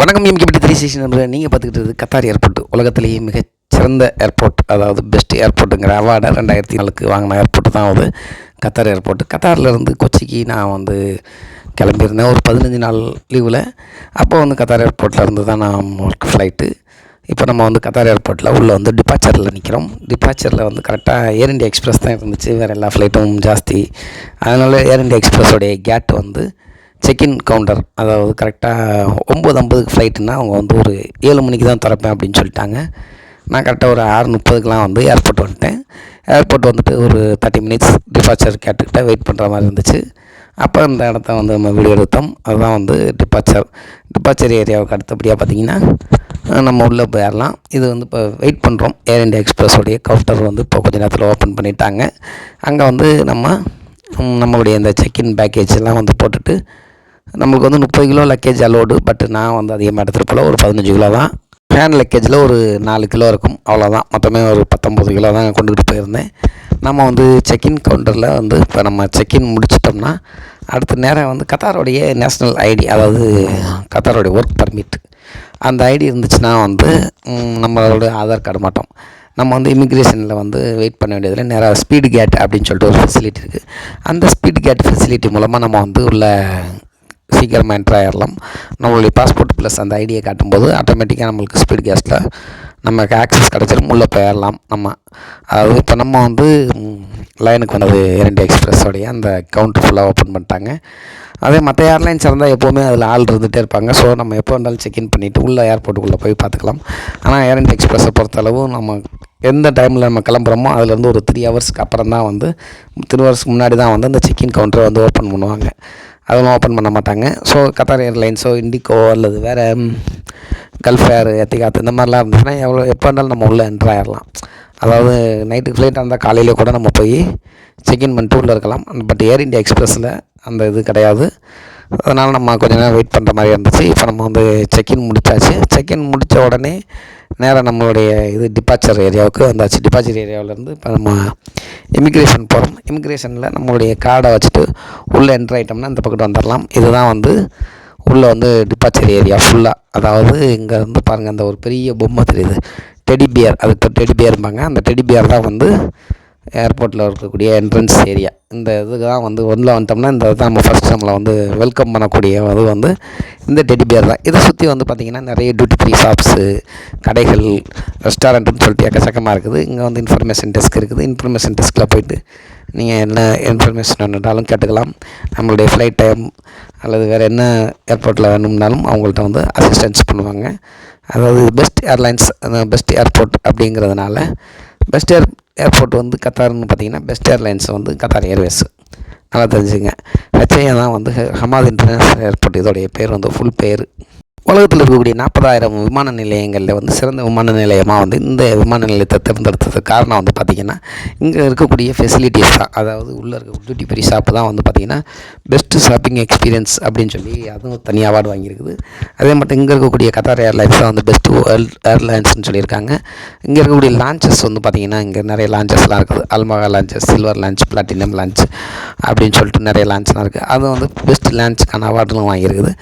வணக்கம் MKB three station number நீங்கள் பார்த்துக்கிட்டது Qatar airport. உலகத்திலேயே மிக சிறந்த ஏர்போர்ட் அதாவது பெஸ்ட் ஏர்போர்ட்டுங்கிற அவார்டை ரெண்டாயிரத்தி நாலுக்கு வாங்கின ஏர்போர்ட் தான் அது. Qatar airport. கத்தாரில் இருந்து கொச்சிக்கு நான் வந்து கிளம்பியிருந்தேன். ஒரு பதினஞ்சு நாள் லீவில் அப்போ வந்து கத்தார் ஏர்போர்ட்டில் இருந்து தான் நான் ஒர்க் ஃப்ளைட்டு இப்போ நம்ம வந்து கத்தார் ஏர்போர்ட்டில் உள்ளே வந்து டிபார்ச்சரில் நிற்கிறோம் டிபார்ச்சரில் வந்து கரெக்டாக ஏர் இண்டியா எக்ஸ்பிரஸ் தான் இருந்துச்சு. வேறு எல்லா ஃப்ளைட்டும் ஜாஸ்தி. அதனால் ஏர் இண்டியா எக்ஸ்பிரஸோடைய கேட் வந்து செக்இன் கவுண்டர். அதாவது கரெக்டாக ஒம்பது ஐம்பதுக்கு ஃப்ளைட்டுன்னா அவங்க வந்து ஒரு ஏழு மணிக்கு தான் திறப்பேன் அப்படின்னு சொல்லிட்டாங்க. நான் கரெக்டாக ஒரு ஆறு முப்பதுக்கெலாம் வந்து ஏர்போர்ட் வந்துட்டேன். ஏர்போர்ட் வந்துட்டு ஒரு தேர்ட்டி மினிட்ஸ் டிபார்ச்சர் கேட்டுக்கிட்ட வெயிட் பண்ணுற மாதிரி இருந்துச்சு. அப்போ அந்த இடத்த வந்து நம்ம வீடியோ எடுத்தோம் அதுதான் வந்து டிபார்ச்சர் டிபார்ச்சர் ஏரியாவுக்கு அடுத்தபடியாக பார்த்தீங்கன்னா நம்ம உள்ளே போயிடலாம். இது வந்து இப்போ வெயிட் பண்ணுறோம் ஏர் இண்டியா எக்ஸ்பிரஸோடைய கவுண்டர் வந்து இப்போ கொஞ்ச நேரத்தில் ஓப்பன் பண்ணிட்டாங்க. அங்கே வந்து நம்ம நம்மளுடைய இந்த செக்இன் பேக்கேஜ் எல்லாம் வந்து போட்டுட்டு நம்மளுக்கு வந்து முப்பது கிலோ லக்கேஜ் அலோடு பட் நான் வந்து அதிகமாக எடுத்துகிட்டு போல. ஒரு பதினஞ்சு கிலோ தான். ஹேண்ட் லக்கேஜில் ஒரு நாலு கிலோ இருக்கும். அவ்வளோதான் மொத்தமே ஒரு பத்தொம்பது கிலோ தான் கொண்டுக்கிட்டு போயிருந்தேன். நம்ம வந்து செக்இன் கவுண்டரில் வந்து இப்போ நம்ம செக்இன் முடிச்சிட்டோம்னா அடுத்த நேரம் வந்து கத்தாரோடைய நேஷ்னல் ஐடி அதாவது கத்தாரோடைய ஒர்க் பர்மிட் அந்த ஐடி இருந்துச்சுன்னா வந்து நம்மளோட ஆதார் கார்டு மாட்டோம். நம்ம வந்து இமிக்ரேஷனில் வந்து வெயிட் பண்ண வேண்டியதில் நேராக ஸ்பீடு கேட் அப்படின்னு சொல்லிட்டு ஒரு ஃபெசிலிட்டி இருக்குது அந்த ஸ்பீடு கேட் ஃபெசிலிட்டி மூலமாக நம்ம வந்து உள்ள சீக்கிரமாக என்ட்ரு ஆகிடலாம் நம்மளுடைய பாஸ்போர்ட் ப்ளஸ் அந்த ஐடியை காட்டும்போது ஆட்டோமேட்டிக்காக நம்மளுக்கு ஸ்பீட் கேஸ்ட்டில் நமக்கு ஆக்சஸ் கிடச்சிரும். உள்ளே போயிடலாம் நம்ம. அதாவது இப்போ நம்ம வந்து லைனுக்கு வந்தது ஏர் இண்டியா எக்ஸ்பிரஸோடைய அந்த கவுண்டர் ஃபுல்லாக ஓப்பன் பண்ணிட்டாங்க. அதே மற்ற ஏர்லைன்ஸ் இருந்தால் எப்போவுமே அதில் ஆள் இருந்துகிட்டே இருப்பாங்க. ஸோ நம்ம எப்போ வேணாலும் செக்இன் பண்ணிவிட்டு உள்ள ஏர்போர்ட்டுக்குள்ளே போய் பார்த்துக்கலாம். ஆனால் ஏர் இண்டியா எக்ஸ்பிரஸை பொறுத்தளவு நம்ம எந்த டைமில் நம்ம கிளம்புறோமோ அதுலேருந்து ஒரு த்ரீ ஹவர்ஸ்க்கு அப்புறம் தான் வந்து த்ரீ ஹவர்ஸ்க்கு முன்னாடி தான் வந்து அந்த செக்இன் கவுண்டரை வந்து ஓப்பன் பண்ணுவாங்க. அதெல்லாம் ஓப்பன் பண்ண மாட்டாங்க. ஸோ கத்தார் ஏர்லைன்ஸோ இண்டிகோ அல்லது வேறு கல்ஃப் ஏர் எத்திகாத் இந்த மாதிரிலாம் இருந்துச்சுன்னா எவ்வளோ எப்போ இருந்தாலும் நம்ம உள்ளே என்ட்ரு ஆயிடலாம் அதாவது நைட்டு ஃப்ளைட்டாக இருந்தால் காலையிலே கூட நம்ம போய் செக்இன் பண்ணிட்டு உள்ளே இருக்கலாம். பட் ஏர் இண்டியா எக்ஸ்பிரஸில் அந்த இது கிடையாது. அதனால் நம்ம கொஞ்ச நேரம் வெயிட் பண்ணுற மாதிரி இருந்துச்சு. இப்போ நம்ம வந்து செக்இன் முடிச்சாச்சு. செக்இன் முடித்த உடனே நேராக நம்மளுடைய இது டிபார்ச்சர் ஏரியாவுக்கு வந்தாச்சு. டிபார்ச்சர் ஏரியாவிலேருந்து இப்போ நம்ம இமிக்ரேஷன் போகிறோம் இமிக்ரேஷனில் நம்மளுடைய கார்டை வச்சுட்டு உள்ளே என்ட்ரு ஆகிட்டோம்னா இந்த பக்கத்து வந்துடலாம் இதுதான் வந்து உள்ளே வந்து டிபார்ச்சர் ஏரியா ஃபுல்லாக அதாவது இங்கே வந்து பாருங்கள் அந்த ஒரு பெரிய பொம்மை தெரியுது. டெடி பியர் அதுக்கு டெடி பியர்ம்பாங்க அந்த டெடி பியர் தான் வந்து ஏர்போர்ட்டில் இருக்கக்கூடிய என்ட்ரன்ஸ் ஏரியா இந்த இதுக்கு தான் வந்து உள்ளே வந்துட்டோம்னா இந்த தான் நம்ம ஃபஸ்ட் நம்மளை வந்து வெல்கம் பண்ணக்கூடிய அது வந்து இந்த டெடி பேர் தான். இதை சுற்றி வந்து பார்த்திங்கன்னா நிறைய டியூட்டி ஃப்ரீ ஷாப்ஸு கடைகள் ரெஸ்டாரண்ட்டுன்னு சொல்லிட்டு எக்கச்சக்கமாக இருக்குது. இங்கே வந்து இன்ஃபர்மேஷன் டெஸ்க் இருக்குது. இன்ஃபர்மேஷன் டெஸ்கில் போயிட்டு நீங்கள் என்ன இன்ஃபர்மேஷன் வேணுன்றாலும் கேட்டுக்கலாம். நம்மளுடைய ஃப்ளைட் டைம் அல்லது வேறு என்ன ஏர்போர்ட்டில் வேணும்னாலும் அவங்கள்ட்ட வந்து அசிஸ்டன்ஸ் பண்ணுவாங்க. அதாவது பெஸ்ட் ஏர்லைன்ஸ் பெஸ்ட் ஏர்போர்ட் அப்படிங்கிறதுனால பெஸ்ட் ஏர் ஏர்போர்ட் வந்து கத்தார்னு பார்த்தீங்கன்னா பெஸ்ட் ஏர்லைன்ஸ் வந்து கத்தார் ஏர்வேஸ் நல்லா தெரிஞ்சுங்க ஹெச்ஐஏ தான் வந்து ஹமாத் இன்டர்நேஷ்னல் ஏர்போர்ட் இதோடைய பேர் வந்து ஃபுல் பேர். உலகத்தில் இருக்கக்கூடிய நாற்பதாயிரம் விமான நிலையங்களில் வந்து சிறந்த விமான நிலையமாக வந்து இந்த விமான நிலையத்தை தேர்ந்தெடுத்ததுக்கு காரணம் வந்து பார்த்திங்கன்னா இங்கே இருக்கக்கூடிய ஃபெசிலிட்டிஸ் தான். அதாவது உள்ளே இருக்க டியூட்டி ஃப்ரீ ஷாப்பு தான் வந்து பார்த்திங்கன்னா பெஸ்ட்டு ஷாப்பிங் எக்ஸ்பீரியன்ஸ் அப்படின்னு சொல்லி அதுவும் தனி அவார்டு வாங்கியிருக்குது. அதே மட்டும் இங்கே இருக்கக்கூடிய கத்தார் ஏர்லைன்ஸ் தான் வந்து பெஸ்ட்டு வேர்ல்ட் ஏர்லைன்ஸ்னு சொல்லியிருக்காங்க. இங்கே இருக்கக்கூடிய லான்ச்சஸ் வந்து பார்த்திங்கன்னா இங்கே நிறைய லான்ச்சஸ்லாம் இருக்குது. Al Maha lounges silver lounge platinum lounge அப்படின்னு சொல்லிட்டு நிறைய லான்ச்லாம் இருக்குது. அது வந்து பெஸ்ட் லான்ச்சுக்கான அவார்டுலாம் வாங்கியிருக்குது.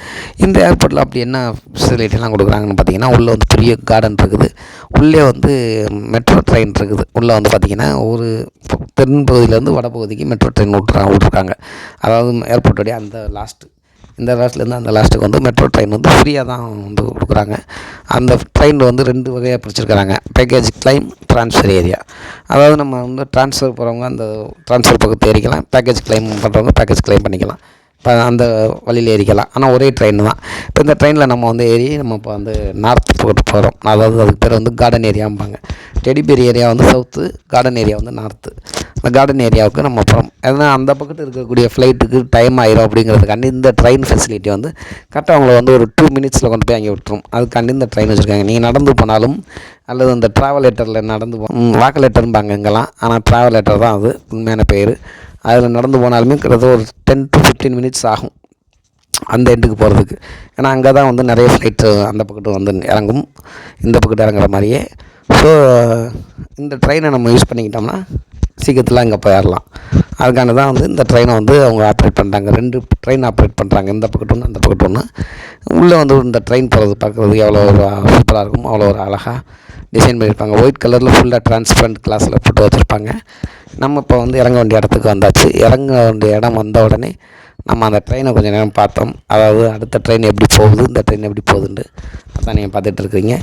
இந்த ஏர்போர்ட்டில் அப்படி என்ன ஃபெசிலிட்டிலாம் கொடுக்குறாங்கன்னு பார்த்தீங்கன்னா உள்ளே வந்து பெரிய கார்டன் இருக்குது. உள்ளே வந்து மெட்ரோ ட்ரெயின் இருக்குது. உள்ளே வந்து பார்த்திங்கன்னா ஒரு தென்பகுதியிலேருந்து வடபகுதிக்கு மெட்ரோ ட்ரெயின் விட்றாங்க விட்ருக்காங்க அதாவது ஏர்போர்ட்டோடைய அந்த லாஸ்ட்டு இந்த லாஸ்ட்லேருந்து அந்த லாஸ்ட்டுக்கு வந்து மெட்ரோ ட்ரெயின் வந்து ஃப்ரீயாக தான் வந்து கொடுக்குறாங்க. அந்த ட்ரெயின் வந்து ரெண்டு வகையாக பிரிச்சிருக்கிறாங்க. பேக்கேஜ் கிளைம் ட்ரான்ஸ்ஃபர் ஏரியா அதாவது நம்ம வந்து ட்ரான்ஸ்ஃபர் போகிறவங்க அந்த ட்ரான்ஸ்ஃபர் பக்கத்து ஏறிக்கலாம் பேக்கேஜ் கிளைம் பண்ணுறவங்க பேக்கேஜ் கிளைம் பண்ணிக்கலாம். இப்போ அந்த வழியில் ஏறிக்கலாம். ஆனால் ஒரே ட்ரெயின் தான். இப்போ இந்த ட்ரெயினில் நம்ம வந்து ஏறி நம்ம இப்போ வந்து நார்த் போட்டு போகிறோம் அதாவது அதுக்கு பேர் வந்து கார்டன் ஏரியாம்பாங்க டெடிபேரி ஏரியா வந்து சவுத்து கார்டன் ஏரியா வந்து நார்த்து அந்த கார்டன் ஏரியாவுக்கு நம்ம போகிறோம் ஏன்னா அந்த பக்கத்தில் இருக்கக்கூடிய ஃப்ளைட்டுக்கு டைம் ஆயிரும் அப்படிங்கிறதுக்காண்டி இந்த ட்ரெயின் ஃபெசிலிட்டி வந்து கரெக்டாக அவங்கள வந்து ஒரு டூ மினிட்ஸில் கொண்டு போய் அங்கே விட்டுரும். அதுக்காண்டி இந்த ட்ரெயின் வச்சுருக்காங்க. நீங்கள் நடந்து போனாலும் அல்லது இந்த ட்ராவலேட்டரில் நடந்து போ வாக்கலேட்டர்ம்பாங்க இங்கெல்லாம். ஆனால் ட்ராவலேட்டர் தான் அது. உண்மையான பேர். அதில் நடந்து போனாலுமே கிட்டத்தட்ட ஒரு டென் டு ஃபிஃப்டீன் மினிட்ஸ் ஆகும் அந்த எண்டுக்கு போகிறதுக்கு ஏன்னா அங்கே தான் வந்து நிறைய ஃப்ளைட்டு அந்த பக்கத்து வந்து இறங்கும். இந்த பக்கத்து இறங்குற மாதிரியே. ஸோ இந்த ட்ரெயினை நம்ம யூஸ் பண்ணிக்கிட்டோம்னா சீக்கிரத்தில் அங்கே போயிடலாம் அதுக்கான தான் வந்து இந்த ட்ரெயினை வந்து அவங்க ஆப்ரேட் பண்ணுறாங்க ரெண்டு ட்ரெயின் ஆப்ரேட் பண்ணுறாங்க இந்த பக்கத்து ஒன்று அந்த பக்கத்து ஒன்று உள்ளே வந்து இந்த ட்ரெயின் போகிறது பார்க்குறதுக்கு எவ்வளோ ஒரு சூப்பராக இருக்கும் அவ்வளோ ஒரு அழகாக டிசைன் பண்ணியிருப்பாங்க. ஒயிட் கலரில் ஃபுல்லாக டிரான்ஸ்பரண்ட் கிளாஸில் போட்டு வச்சுருப்பாங்க. நம்ம இப்போ வந்து இறங்க வேண்டிய இடத்துக்கு வந்தாச்சு. இறங்க வேண்டிய இடம் வந்த உடனே நம்ம அந்த ட்ரெயினை கொஞ்சம் நேரம் பார்த்தோம். அதாவது அடுத்த ட்ரெயின் எப்படி போகுது இந்த ட்ரெயின் எப்படி போகுதுன்ட்டு அதான் நீங்கள் பார்த்துட்ருக்கீங்க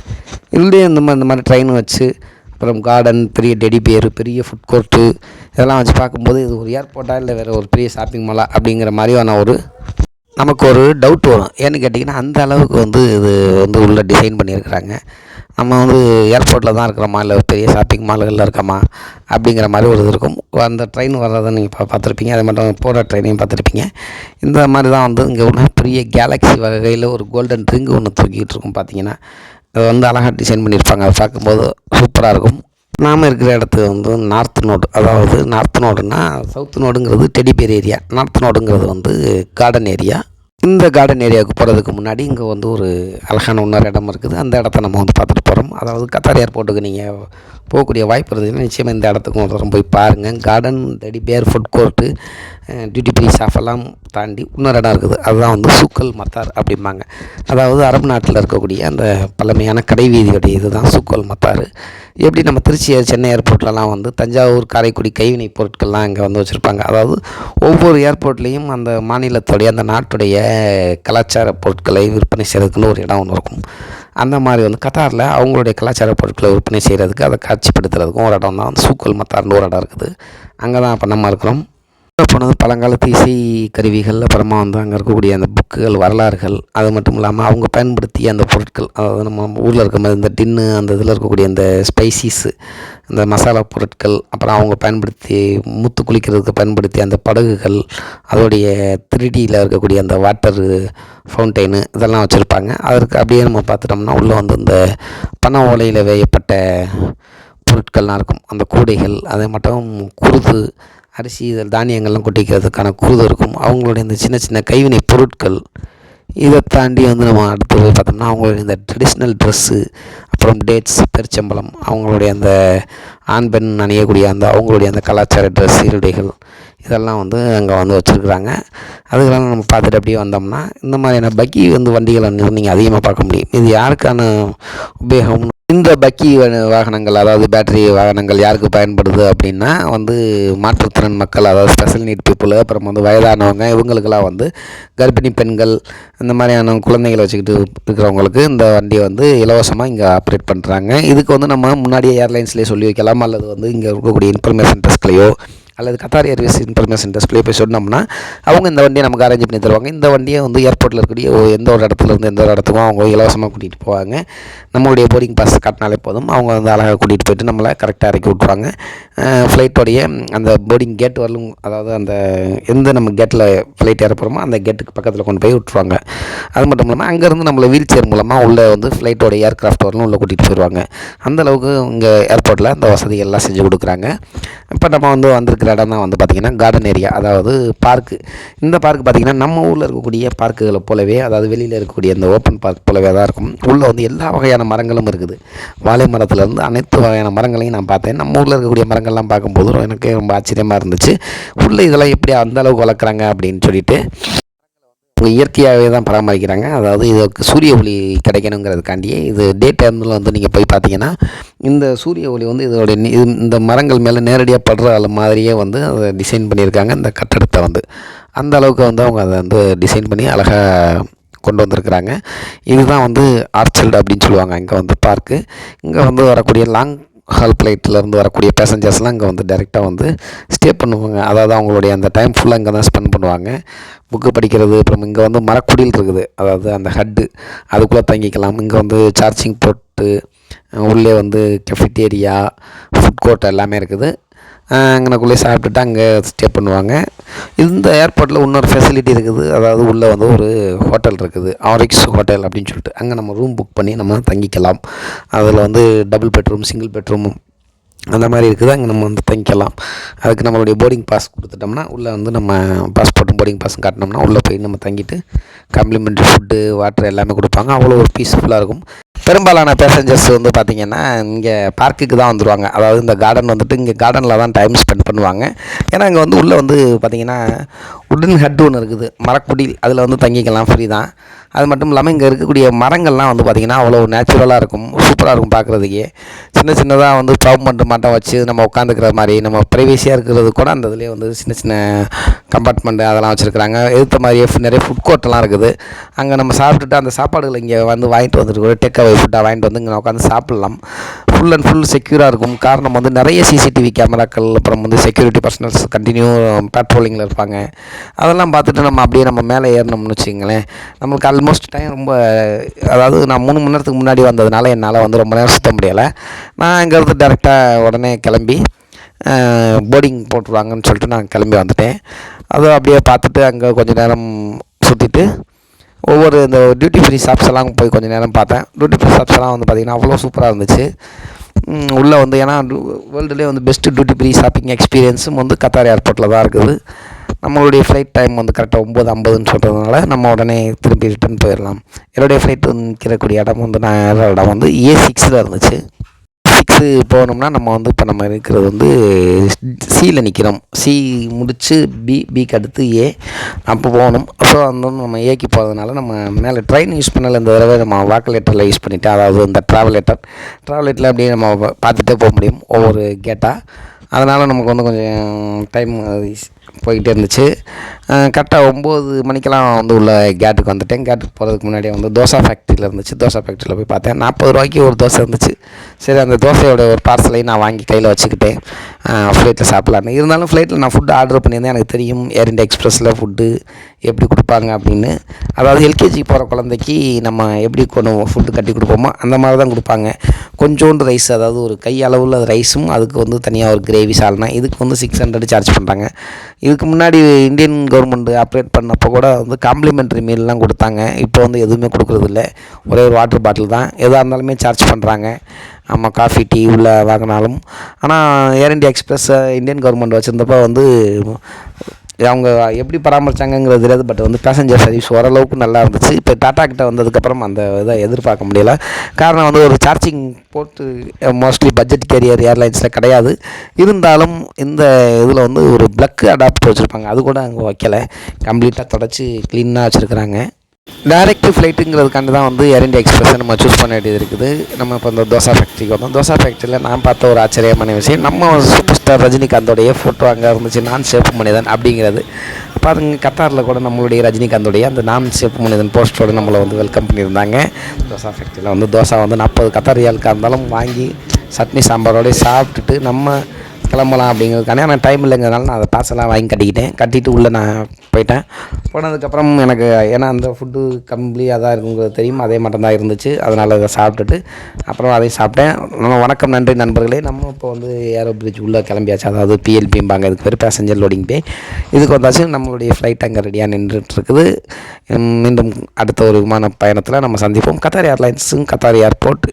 இல்லையே இந்த மாதிரி இந்த மாதிரி ட்ரெயின் வச்சு அப்புறம் கார்டன் பெரிய டெடி பியர் பெரிய ஃபுட் கோர்ட்டு இதெல்லாம் வச்சு பார்க்கும்போது இது ஒரு ஏர்போர்ட்டா இல்லை வேறு ஒரு பெரிய ஷாப்பிங் மாலா அப்படிங்கிற மாதிரியான ஒரு நமக்கு ஒரு டவுட் வரும். ஏன்னு கேட்டிங்கன்னா அந்த அளவுக்கு வந்து இது வந்து உள்ளே டிசைன் பண்ணியிருக்கிறாங்க. நம்ம வந்து ஏர்போர்ட்டில் தான் இருக்கிறோமா? இல்லை பெரிய ஷாப்பிங் மால்களில் இருக்கோமா? அப்படிங்கிற மாதிரி ஒரு இது இருக்கும். அந்த ட்ரெயின் வர்றதை நீங்கள் பா பார்த்துருப்பீங்க. அது மட்டும் போகிற ட்ரெயினையும் பார்த்துருப்பீங்க. இந்த மாதிரி தான் வந்து இங்கே ஒன்று பெரிய கேலக்ஸி வகையில் ஒரு கோல்டன் ரிங்கு ஒன்று தூக்கிட்டு இருக்கும் பார்த்தீங்கன்னா. அது வந்து அழகாக டிசைன் பண்ணியிருப்பாங்க. அதை பார்க்கும்போது சூப்பராக இருக்கும். நாம் இருக்கிற இடத்து வந்து நார்த் நோடு அதாவது நார்த் நோடுனா சவுத் நோடுங்கிறது டெடிபேர் ஏரியா நார்த் நோடுங்கிறது வந்து கார்டன் ஏரியா இந்த கார்டன் ஏரியாவுக்கு போகிறதுக்கு முன்னாடி இங்கே வந்து ஒரு அழகான இன்னொரு இடம் இருக்குது. அந்த இடத்த நம்ம வந்து பார்த்துட்டு போகிறோம் அதாவது கத்தார் ஏர்போர்ட்டுக்கு நீங்கள் போகக்கூடிய வாய்ப்பு இருந்ததுன்னா நிச்சயமாக இந்த இடத்துக்கு ஒரு தரம் போய் பாருங்கள் garden teddy bear food court duty free ஷாஃபெல்லாம் எல்லாம் தாண்டி இன்னொரு இடம் இருக்குது. அதுதான் வந்து சூக்கல் மத்தார் அப்படிம்பாங்க. அதாவது அரபு நாட்டில் இருக்கக்கூடிய அந்த பழமையான கடை வீதியுடைய இதுதான் சூக்கல் மத்தார் எப்படி நம்ம திருச்சி சென்னை ஏர்போர்ட்லலாம் வந்து தஞ்சாவூர் காரைக்குடி கைவினை பொருட்கள்லாம் இங்கே வந்து வச்சுருப்பாங்க. அதாவது ஒவ்வொரு ஏர்போர்ட்லேயும் அந்த மாநிலத்துடைய அந்த நாட்டுடைய கலாச்சார பொருட்களை விற்பனை செய்கிறதுக்குன்னு ஒரு இடம் ஒன்று இருக்கும். அந்த மாதிரி வந்து கத்தாரில் அவங்களுடைய கலாச்சார பொருட்களை விற்பனை செய்கிறதுக்கு அதை காட்சிப்படுத்துறதுக்கும் ஒரு இடம் தான் சூக்கல் மத்தார்னு ஒரு இடம் இருக்குது. அங்கே தான் இப்போ நம்ம இருக்கிறோம். போனது பழங்காலத்து இசை கருவிகள் அப்புறமா வந்து அங்கே இருக்கக்கூடிய அந்த புக்குகள் வரலாறுகள் அது மட்டும் இல்லாமல் அவங்க பயன்படுத்திய அந்த பொருட்கள் அதாவது நம்ம ஊரில் இருக்க மாதிரி இந்த டின்னு அந்த இதில் இருக்கக்கூடிய அந்த ஸ்பைசிஸு அந்த மசாலா பொருட்கள் அப்புறம் அவங்க பயன்படுத்தி முத்து குளிக்கிறதுக்கு பயன்படுத்திய அந்த படகுகள் அதோடைய த்ரீடியில் இருக்கக்கூடிய அந்த வாட்டர் ஃபவுண்டெயின் இதெல்லாம் வச்சுருப்பாங்க. அதற்கு அப்படியே நம்ம பார்த்துட்டோம்னா உள்ளே வந்து இந்த பனை ஓலையில் வேயப்பட்ட பொருட்கள்லாம் இருக்கும். அந்த கூடைகள் அதே மட்டும் குருது அரிசி இதில் தானியங்கள்லாம் கொட்டிக்கிறதுக்கான குருது இருக்கும். அவங்களுடைய இந்த சின்ன சின்ன கைவினை பொருட்கள் இதை தாண்டி வந்து நம்ம அடுத்தது பார்த்தோம்னா அவங்களுடைய இந்த ட்ரெடிஷ்னல் ட்ரெஸ்ஸு அப்புறம் டேட்ஸ் பெருச்சம்பளம் அவங்களுடைய அந்த ஆண் பெண் அணியக்கூடிய அந்த அவங்களுடைய அந்த கலாச்சார ட்ரெஸ் சீருடைகள் இதெல்லாம் வந்து அங்கே வந்து வச்சுருக்குறாங்க. அதுக்கெல்லாம் நம்ம பார்த்துட்டு அப்படியே வந்தோம்னா இந்த மாதிரியான பக்கி வந்து வண்டிகளை நீங்கள் அதிகமாக பார்க்க முடியும். இது யாருக்கான உபயோகம் இந்த பக்கி வ- வாகனங்கள் அதாவது பேட்டரி வாகனங்கள் யாருக்கு பயன்படுது அப்படின்னா வந்து மாற்றுத்திறன் மக்கள் அதாவது ஸ்பெஷல் நீட் பீப்புள் அப்புறம் வந்து வயதானவங்க இவங்களுக்கெல்லாம் வந்து கர்ப்பிணி பெண்கள் இந்த மாதிரியான குழந்தைகளை வச்சுக்கிட்டு இருக்கிறவங்களுக்கு இந்த வண்டியை வந்து இலவசமாக இங்கே ஆப்ரேட் பண்ணுறாங்க இதுக்கு வந்து நம்ம முன்னாடியே ஏர்லைன்ஸ்லேயே சொல்லி வைக்கலாம் அல்லது வந்து இங்கே இருக்கக்கூடிய இன்ஃபர்மேஷன் டெஸ்க்லேயோ அல்லது கத்தார் ஏர்வேஸ் இன்ஃபர்மேஷன் டெஸ்க்லேயே போய் சொன்னோம்னா அவங்க இந்த வண்டியை நமக்கு அரேஞ்ச் பண்ணி தருவாங்க. இந்த வண்டியை வந்து ஏர்போர்ட்டில் இருக்கக்கூடிய எந்த ஒரு இடத்துல இருந்து எந்த ஒரு இடத்துக்கும் அவங்க இலவசமாக கூட்டிகிட்டு போவாங்க. நம்மளுடைய போர்டிங் பாஸ் காட்டினாலே போதும். அவங்க வந்து அழகாக கூட்டிகிட்டு போயிட்டு நம்மளை கரெக்டாக இறக்கி விட்ருவாங்க ஃப்ளைட்டோடைய அந்த போர்டிங் கேட் வரலும் அதாவது அந்த எந்த நம்ம கேட்டில் ஃப்ளைட் ஏற போகிறோமோ அந்த கேட்டுக்கு பக்கத்தில் கொண்டு போய் விட்ருவாங்க அது மட்டும் இல்லாமல் அங்கேருந்து நம்மளை வீல் சேர் மூலமாக உள்ளே வந்து ஃப்ளைட்டோட ஏர்க்ராஃப்ட் வரலும் உள்ளே கூட்டிகிட்டு போயிடுவாங்க அந்த அளவுக்கு இங்கே ஏர்போர்ட்டில் அந்த வசதி எல்லாம் செஞ்சு கொடுக்குறாங்க. இப்போ நம்ம வந்து வந்திருக்கிற இடம் தான் வந்து பார்த்திங்கன்னா கார்டன் ஏரியா அதாவது பார்க்கு இந்த பார்க் பார்த்திங்கன்னா நம்ம ஊரில் இருக்கக்கூடிய பார்க்குகளை போலவே அதாவது வெளியில் இருக்கக்கூடிய இந்த ஓப்பன் பார்க் போலவே தான் இருக்கும். உள்ளே வந்து எல்லா வகையான மரங்களும் இருக்குது. வாழை மரத்துலேருந்து அனைத்து வகையான மரங்களையும் நான் பார்த்தேன். நம்ம ஊரில் இருக்கக்கூடிய மரங்கள்லாம் பார்க்கும்போது எனக்கு ரொம்ப ஆச்சரியமாக இருந்துச்சு. உள்ளே இதெல்லாம் எப்படி அந்த அளவுக்கு வளர்க்குறாங்க அப்படின்னு சொல்லிட்டு அவங்க இயற்கையாகவே தான் பராமரிக்கிறாங்க. அதாவது இதுக்கு சூரிய ஒளி கிடைக்கணுங்கிறதுக்காண்டியே இது டே டைமில் வந்து நீங்கள் போய் பார்த்தீங்கன்னா இந்த சூரிய ஒளி வந்து இதோடைய இது இந்த மரங்கள் மேலே நேரடியாக படுற அளவு மாதிரியே வந்து அதை டிசைன் பண்ணியிருக்காங்க இந்த கட்டடத்தை வந்து. அந்த அளவுக்கு வந்து அவங்க அதை வந்து டிசைன் பண்ணி அழகாக கொண்டு வந்திருக்கிறாங்க. இதுதான் வந்து ஆர்ச்சல்டு அப்படின்னு சொல்லுவாங்க. இங்கே வந்து பார்க்கு இங்கே வந்து வரக்கூடிய லாங் ஹால் ஃப்ளைட்லேருந்து வரக்கூடிய பேசஞ்சர்ஸ்லாம் இங்கே வந்து டைரெக்டாக வந்து ஸ்டே பண்ணுவாங்க. அதாவது அவங்களுடைய அந்த டைம் ஃபுல்லாக இங்கே தான் ஸ்பெண்ட் பண்ணுவாங்க. புக்கு படிக்கிறது அப்புறம் இங்கே வந்து மரக்குடியில் இருக்குது. அதாவது அந்த ஹட்டு அதுக்குள்ளே தங்கிக்கலாம். இங்கே வந்து சார்ஜிங் போட்டு உள்ளே வந்து கெஃபிட்டேரியா ஃபுட் கோர்ட் எல்லாமே இருக்குது. அங்கனக்குள்ளேயே சாப்பிட்டுட்டு அங்கே ஸ்டே பண்ணுவாங்க. இந்த ஏர்போர்ட்டில் இன்னொரு ஃபெசிலிட்டி இருக்குது. அதாவது உள்ளே வந்து ஒரு ஹோட்டல் இருக்குது. ஆரிக்ஸ் ஹோட்டல் அப்படின்னு சொல்லிட்டு. அங்கே நம்ம ரூம் புக் பண்ணி நம்ம தங்கிக்கலாம். அதில் வந்து டபுள் பெட்ரூம் சிங்கிள் பெட்ரூம் அந்த மாதிரி இருக்குது. அங்கே நம்ம வந்து தங்கிக்கலாம். அதுக்கு நம்மளுடைய போர்டிங் பாஸ் கொடுத்துட்டோம்னா உள்ளே வந்து நம்ம பாஸ்போர்ட்டும் போர்டிங் பாஸும் காட்டினோம்னா உள்ளே போய் நம்ம தங்கிட்டு காம்ப்ளிமெண்ட்ரி ஃபுட்டு வாட்டர் எல்லாமே கொடுப்பாங்க. அவ்வளோ ஒரு பீஸ்ஃபுல்லாக இருக்கும். பெரும்பாலான பேசஞ்சர்ஸ் வந்து பார்த்திங்கன்னா இங்கே பார்க்குக்கு தான் வந்துடுவாங்க அதாவது இந்த கார்டன் வந்துட்டு இங்கே கார்டனில் தான் டைம் ஸ்பெண்ட் பண்ணுவாங்க. ஏன்னா இங்கே வந்து உள்ளே வந்து பார்த்திங்கன்னா உடன் ஹட் ஒன்று இருக்குது. மரக்குடில் அதில் வந்து தங்கிக்கலாம் ஃப்ரீ தான். அது மட்டும் இல்லாமல் இங்கே இருக்கக்கூடிய மரங்கள்லாம் வந்து பார்த்திங்கன்னா அவ்வளோ நேச்சுரலாக இருக்கும். சூப்பராக இருக்கும் பார்க்குறதுக்கே சின்ன சின்னதாக வந்து பவுமெண்ட் மாட்டம் வச்சு நம்ம உட்காந்துக்கிற மாதிரி நம்ம ப்ரைவேசியாக இருக்கிறது கூட அந்த இதுலேயே வந்து சின்ன சின்ன கம்பார்ட்மெண்ட்டு அதெல்லாம் வச்சுருக்குறாங்க. எதிர்த்த மாதிரியே நிறைய ஃபுட் கோர்ட்லாம் இருக்குது. அங்கே நம்ம சாப்பிட்டுட்டு அந்த சாப்பாடுகளை இங்கே வந்து வாங்கிட்டு வந்துட்டு டேக் அவே ஃபுட்டாக வாங்கிட்டு வந்து இங்கே உட்காந்து சாப்பிட்லாம். ஃபுல் அண்ட் ஃபுல் செக்யூராக இருக்கும். காரணம் வந்து நிறைய சிசிடிவி கேமராக்கள் அப்புறம் வந்து செக்யூரிட்டி பர்சனல்ஸ் கண்டினியூ பேட்ரோலிங்கில் இருப்பாங்க. அதெல்லாம் பார்த்துட்டு நம்ம அப்படியே நம்ம மேலே ஏறினோம்னு வச்சுங்களேன் நம்மளுக்கு ஆல்மோஸ்ட் டைம் ரொம்ப அதாவது நான் மூணு மணி நேரத்துக்கு முன்னாடி வந்ததுனால என்னால் வந்து ரொம்ப நேரம் சுத்த முடியலை. நான் இங்கேருந்து டேரெக்டாக உடனே கிளம்பி போர்டிங் போட்டுருவாங்கன்னு சொல்லிட்டு நான் கிளம்பி வந்துட்டேன். அதை அப்படியே பார்த்துட்டு அங்கே கொஞ்சம் நேரம் சுற்றிட்டு ஒவ்வொரு இந்த டியூட்டி ஃப்ரீ ஷாப்ஸ் எல்லாம் போய் கொஞ்சம் நேரம் பார்த்தேன். டியூட்டி ஃப்ரீ ஷாப்ஸ் எல்லாம் வந்து பார்த்திங்கன்னா அவ்வளோ சூப்பராக இருந்துச்சு. உள்ளே வந்து ஏன்னா வேர்ல்டுலேயே வந்து பெஸ்ட்டு டியூட்டி ஃப்ரீ ஷாப்பிங் எக்ஸ்பீரியன்ஸும் வந்து கத்தார் ஏர்போர்ட்டில் தான் இருக்குது. நம்மளுடைய ஃப்ளைட் டைம் வந்து கரெக்டாக ஒம்பது ஐம்பதுன்னு சொல்கிறதுனால நம்ம உடனே திருப்பி ரிட்டர்ன் போயிடலாம். என்னுடைய ஃப்ளைட் நிற்கிறக்கூடிய இடம் வந்து நான் இடம் வந்து ஏ சிக்ஸில் இருந்துச்சு. சிக்ஸு போகணும்னா நம்ம வந்து இப்போ நம்ம இருக்கிறது வந்து சியில் நிற்கிறோம் சி முடித்து பி பிக்கு அடுத்து ஏ அப்போ போகணும். ஸோ அந்த நம்ம ஏக்கி போகிறதுனால நம்ம மேலே ட்ரெயின் யூஸ் பண்ணல இந்த தடவை நம்ம வாக்கலேட்டரில் யூஸ் பண்ணிவிட்டு அதாவது இந்த ட்ராவல் லெட்டர் ட்ராவல் லெட்டரில் அப்படியே நம்ம பார்த்துட்டே போக முடியும் ஒவ்வொரு கேட்டாக அதனால் நமக்கு வந்து கொஞ்சம் டைம் போய்கிட்டே இருந்துச்சு. கரெக்டாக ஒம்பது மணிக்கெல்லாம் வந்து உள்ள கேட்டுக்கு வந்துட்டேன். கேட்டுக்கு போகிறதுக்கு முன்னாடியே வந்து தோசை ஃபேக்ட்ரியில் இருந்துச்சு. தோசை ஃபேக்ட்ரியில் போய் பார்த்தேன். நாற்பது ரூபாய்க்கு ஒரு தோசை இருந்துச்சு. சரி அந்த தோசையோட ஒரு பார்சலையும் நான் வாங்கி கையில் வச்சுக்கிட்டேன். ஃப்ளைட்டில் சாப்பிட்லான்னு இருந்தாலும் ஃப்ளைட்டில் நான் ஃபுட்டு ஆர்டர் பண்ணியிருந்தேன். எனக்கு தெரியும் ஏர் இண்டியா எக்ஸ்பிரஸில் ஃபுட்டு எப்படி கொடுப்பாங்க அப்படின்னு. அதாவது எல்கேஜி போகிற குழந்தைக்கு நம்ம எப்படி கொண்டு ஃபுட்டு கட்டி கொடுப்போமோ அந்த மாதிரி தான் கொடுப்பாங்க. கொஞ்சோண்டு ரைஸ் அதாவது ஒரு கை அளவில் ரைஸும் அதுக்கு வந்து தனியாக ஒரு கிரேவி சால்னா இதுக்கு வந்து சிக்ஸ் ஹண்ட்ரட் சார்ஜ் பண்ணுறாங்க இதுக்கு முன்னாடி இந்தியன் கவர்மெண்ட் ஆப்ரேட் பண்ணப்போ கூட வந்து காம்ப்ளிமெண்ட்ரி மீல்லாம் கொடுத்தாங்க. இப்போ வந்து எதுவுமே கொடுக்குறதில்ல. ஒரே ஒரு வாட்டர் பாட்டில் தான். எதாக இருந்தாலுமே சார்ஜ் பண்ணுறாங்க ஆமாம் காஃபி டீ உள்ள வாங்கினாலும். ஆனால் Air India Express Indian government வச்சுருந்தப்போ வந்து அவங்க எப்படி பராமரிச்சாங்கங்கிறது தெரியாது பட் வந்து பேசஞ்சர் சர்வீஸ் ஓரளவுக்கு நல்லா இருந்துச்சு. இப்போ டாட்டா கிட்ட வந்ததுக்கப்புறம் அந்த இதை எதிர்பார்க்க முடியல. காரணம் வந்து ஒரு சார்ஜிங் போட்டு மோஸ்ட்லி பட்ஜெட் கேரியர் ஏர்லைன்ஸில் கிடையாது. இருந்தாலும் இந்த இதில் வந்து ஒரு ப்ளக்கு அடாப்டர் வச்சுருப்பாங்க. அது கூட அங்கே வைக்கல. கம்ப்ளீட்டாக தொடச்சி க்ளீனாக வச்சுருக்குறாங்க. டைரக்ட் ஃப்ளைட்டுங்கிறதுக்காண்டி தான் வந்து ஏர் இண்டியா எக்ஸ்பிரஸை நம்ம சூஸ் பண்ண வேண்டியது இருக்குது. நம்ம இப்போ இந்த தோசா ஃபேக்ட்ரிக்கு வந்தோம். தோசா ஃபேக்ட்ரியில் நான் பார்த்த ஒரு ஆச்சரியமான விஷயம். நம்ம சூப்பர் ஸ்டார் ரஜினிகாந்தோடைய ஃபோட்டோ அங்கே இருந்துச்சு. நான் சேப்பு மனிதன் அப்படிங்கிறது. பாருங்க கத்தாரில் கூட நம்மளுடைய ரஜினிகாந்தோடைய அந்த நான் சேப்பு மனிதன் போஸ்டரோடு நம்மளை வந்து வெல்கம் பண்ணியிருந்தாங்க. தோசா ஃபேக்ட்ரியில் வந்து தோசை வந்து நாற்பது கத்தார் ரியாலுக்காக இருந்தாலும் வாங்கி சட்னி சாம்பாரோடய சாப்பிட்டுட்டு நம்ம கிளம்பலாம் அப்படிங்கிறதுக்கான ஆனால் டைம் இல்லைங்கிறதுனால நான் அதை பார்சலாக வாங்கி கட்டிக்கிட்டேன். கட்டிட்டு உள்ளே நான் போயிட்டேன். போனதுக்கப்புறம் எனக்கு ஏன்னா அந்த ஃபுட்டு கம்ப்ளியாக தான் இருக்குங்கிறது தெரியும். அதே மட்டும் தான் இருந்துச்சு. அதனால் அதை சாப்பிட்டுட்டு அப்புறம் அதையும் சாப்பிட்டேன். நம்ம வணக்கம் நன்றி நண்பர்களே. நம்ம இப்போ வந்து ஏரோ பிரிட்ஜ் உள்ளே கிளம்பியாச்சு. அதாவது பிஎல்பிம்பாங்க இதுக்கு பேர் பேசஞ்சர் லோடிங் பே இதுக்கு வந்தாச்சு நம்மளுடைய ஃப்ளைட் அங்கே ரெடியாக நின்றுட்டு இருக்குது மீண்டும் அடுத்த ஒரு விமான பயணத்தில் நம்ம சந்திப்போம். Qatar ஏர்லைன்ஸும் Qatar airport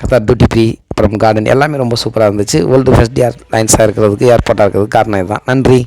Qatar duty free அப்புறம் கார்டன் எல்லாமே ரொம்ப சூப்பராக இருந்துச்சு. வேர்ல்டு ஃபஸ்ட் ஏர்லைன்ஸாக இருக்கிறதுக்கு ஏர்போர்ட்டாக இருக்கிறதுக்கு காரணம் இதுதான். நன்றி.